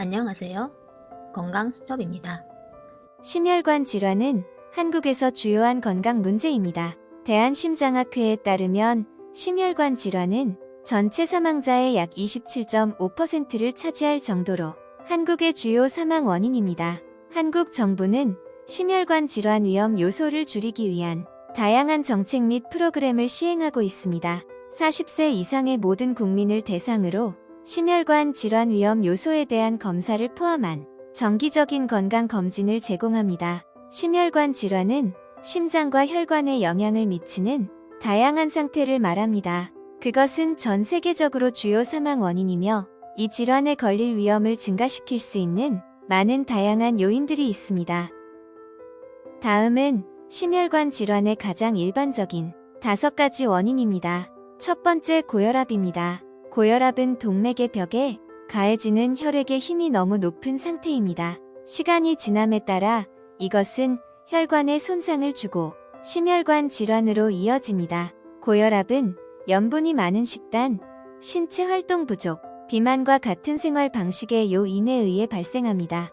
안녕하세요. 건강수첩입니다. 심혈관 질환은 한국에서 주요한 건강 문제입니다. 대한심장학회에 따르면 심혈관 질환은 전체 사망자의 약 27.5%를 차지할 정도로 한국의 주요 사망 원인입니다. 한국 정부는 심혈관 질환 위험 요소를 줄이기 위한 다양한 정책 및 프로그램을 시행하고 있습니다. 40세 이상의 모든 국민을 대상으로 심혈관 질환 위험 요소에 대한 검사를 포함한 정기적인 건강 검진을 제공합니다. 심혈관 질환은 심장과 혈관에 영향을 미치는 다양한 상태를 말합니다. 그것은 전 세계적으로 주요 사망 원인이며 이 질환에 걸릴 위험을 증가시킬 수 있는 많은 다양한 요인들이 있습니다. 다음은 심혈관 질환의 가장 일반적인 다섯 가지 원인입니다. 첫 번째 고혈압입니다. 고혈압은 동맥의 벽에 가해지는 혈액의 힘이 너무 높은 상태입니다. 시간이 지남에 따라 이것은 혈관에 손상을 주고 심혈관 질환으로 이어집니다. 고혈압은 염분이 많은 식단, 신체 활동 부족, 비만과 같은 생활 방식의 요인에 의해 발생합니다.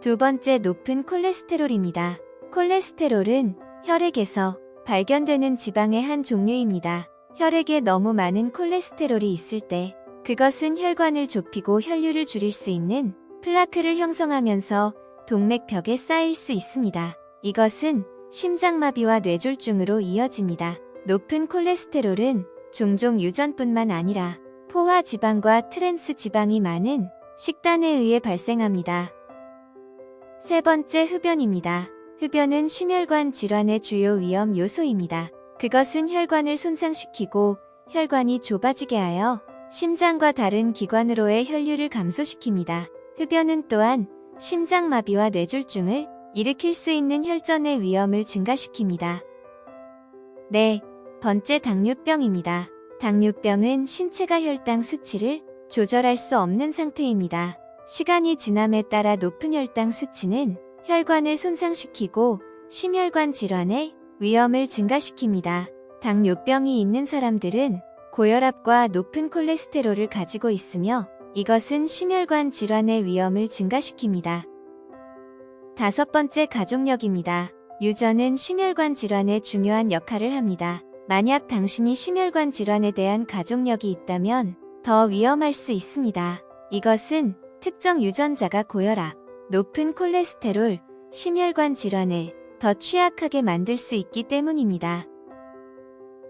두 번째 높은 콜레스테롤입니다. 콜레스테롤은 혈액에서 발견되는 지방의 한 종류입니다. 혈액에 너무 많은 콜레스테롤이 있을 때 그것은 혈관을 좁히고 혈류를 줄일 수 있는 플라크를 형성하면서 동맥벽에 쌓일 수 있습니다. 이것은 심장마비와 뇌졸중으로 이어집니다. 높은 콜레스테롤은 종종 유전뿐만 아니라 포화 지방과 트랜스 지방이 많은 식단에 의해 발생합니다. 세 번째 흡연입니다. 흡연은 심혈관 질환의 주요 위험 요소입니다. 그것은 혈관을 손상시키고 혈관이 좁아지게 하여 심장과 다른 기관으로의 혈류를 감소시킵니다. 흡연은 또한 심장마비와 뇌졸중을 일으킬 수 있는 혈전의 위험을 증가시킵니다. 네, 번째 당뇨병입니다. 당뇨병은 신체가 혈당 수치를 조절할 수 없는 상태입니다. 시간이 지남에 따라 높은 혈당 수치는 혈관을 손상시키고 심혈관 질환의 위험을 증가시킵니다. 당뇨병이 있는 사람들은 고혈압과 높은 콜레스테롤을 가지고 있으며 이것은 심혈관 질환의 위험을 증가시킵니다. 다섯 번째 가족력입니다. 유전은 심혈관 질환에 중요한 역할을 합니다. 만약 당신이 심혈관 질환에 대한 가족력이 있다면 더 위험할 수 있습니다. 이것은 특정 유전자가 고혈압, 높은 콜레스테롤, 심혈관 질환을 더 취약하게 만들 수 있기 때문입니다.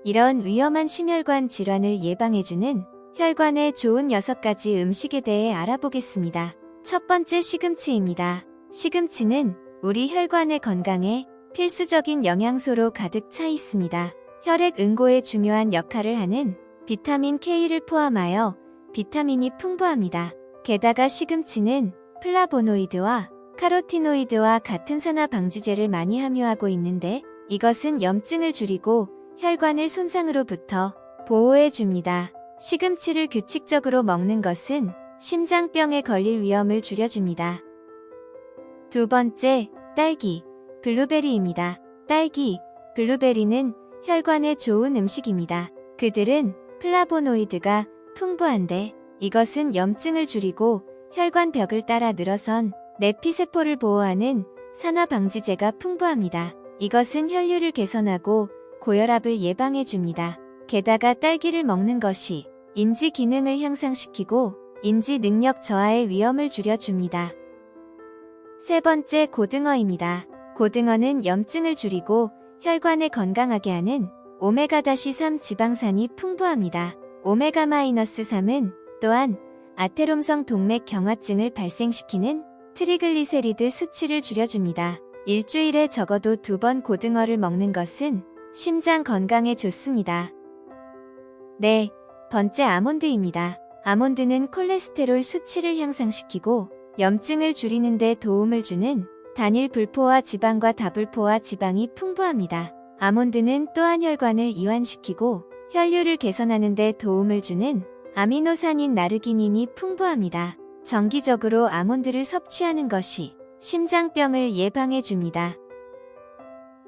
이런 위험한 심혈관 질환을 예방해주는 혈관에 좋은 6가지 음식에 대해 알아보겠습니다. 첫 번째 시금치입니다. 시금치는 우리 혈관의 건강에 필수적인 영양소로 가득 차 있습니다. 혈액 응고에 중요한 역할을 하는 비타민 K를 포함하여 비타민이 풍부합니다. 게다가 시금치는 플라보노이드와 카로티노이드와 같은 산화 방지제를 많이 함유하고 있는데 이것은 염증을 줄이고 혈관을 손상으로부터 보호해 줍니다. 시금치를 규칙적으로 먹는 것은 심장병에 걸릴 위험을 줄여줍니다. 두 번째, 딸기, 블루베리입니다. 딸기, 블루베리는 혈관에 좋은 음식입니다. 그들은 플라보노이드가 풍부한데 이것은 염증을 줄이고 혈관 벽을 따라 늘어선 내피세포를 보호하는 산화 방지제가 풍부합니다. 이것은 혈류를 개선하고 고혈압을 예방해 줍니다. 게다가 딸기를 먹는 것이 인지 기능을 향상시키고 인지 능력 저하의 위험을 줄여줍니다. 세 번째 고등어입니다. 고등어는 염증을 줄이고 혈관을 건강하게 하는 오메가-3 지방산이 풍부합니다. 오메가-3은 또한 아테롬성 동맥 경화증을 발생시키는 트리글리세리드 수치를 줄여줍니다. 일주일에 적어도 두 번 고등어를 먹는 것은 심장 건강에 좋습니다. 네, 번째 아몬드입니다. 아몬드는 콜레스테롤 수치를 향상시키고 염증을 줄이는 데 도움을 주는 단일 불포화 지방과 다불포화 지방이 풍부합니다. 아몬드는 또한 혈관을 이완시키고 혈류를 개선하는 데 도움을 주는 아미노산인 나르기닌이 풍부합니다. 정기적으로 아몬드를 섭취하는 것이 심장병을 예방해 줍니다.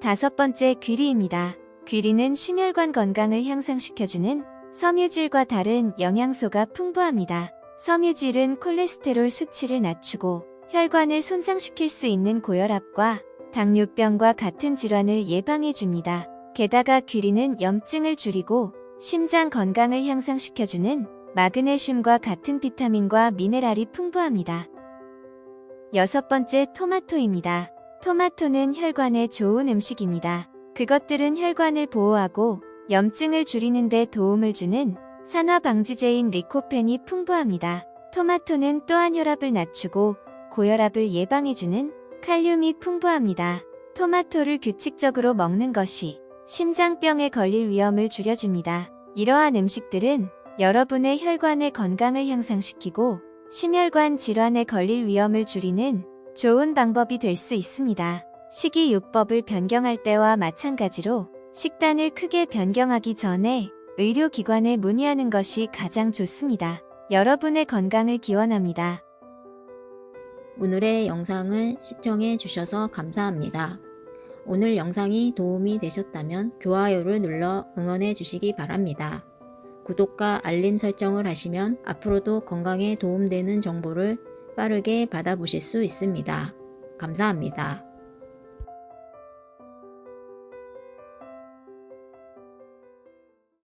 다섯 번째 귀리입니다. 귀리는 심혈관 건강을 향상시켜주는 섬유질과 다른 영양소가 풍부합니다. 섬유질은 콜레스테롤 수치를 낮추고 혈관을 손상시킬 수 있는 고혈압과 당뇨병과 같은 질환을 예방해 줍니다. 게다가 귀리는 염증을 줄이고 심장 건강을 향상시켜주는 마그네슘과 같은 비타민과 미네랄이 풍부합니다. 여섯 번째 토마토입니다. 토마토는 혈관에 좋은 음식입니다. 그것들은 혈관을 보호하고 염증을 줄이는 데 도움을 주는 산화 방지제인 리코펜이 풍부합니다. 토마토는 또한 혈압을 낮추고 고혈압을 예방해주는 칼륨이 풍부합니다. 토마토를 규칙적으로 먹는 것이 심장병에 걸릴 위험을 줄여줍니다. 이러한 음식들은 여러분의 혈관의 건강을 향상시키고 심혈관 질환에 걸릴 위험을 줄이는 좋은 방법이 될 수 있습니다. 식이요법을 변경할 때와 마찬가지로 식단을 크게 변경하기 전에 의료기관에 문의하는 것이 가장 좋습니다. 여러분의 건강을 기원합니다. 오늘의 영상을 시청해 주셔서 감사합니다. 오늘 영상이 도움이 되셨다면 좋아요를 눌러 응원해 주시기 바랍니다. 구독과 알림 설정을 하시면 앞으로도 건강에 도움되는 정보를 빠르게 받아보실 수 있습니다. 감사합니다.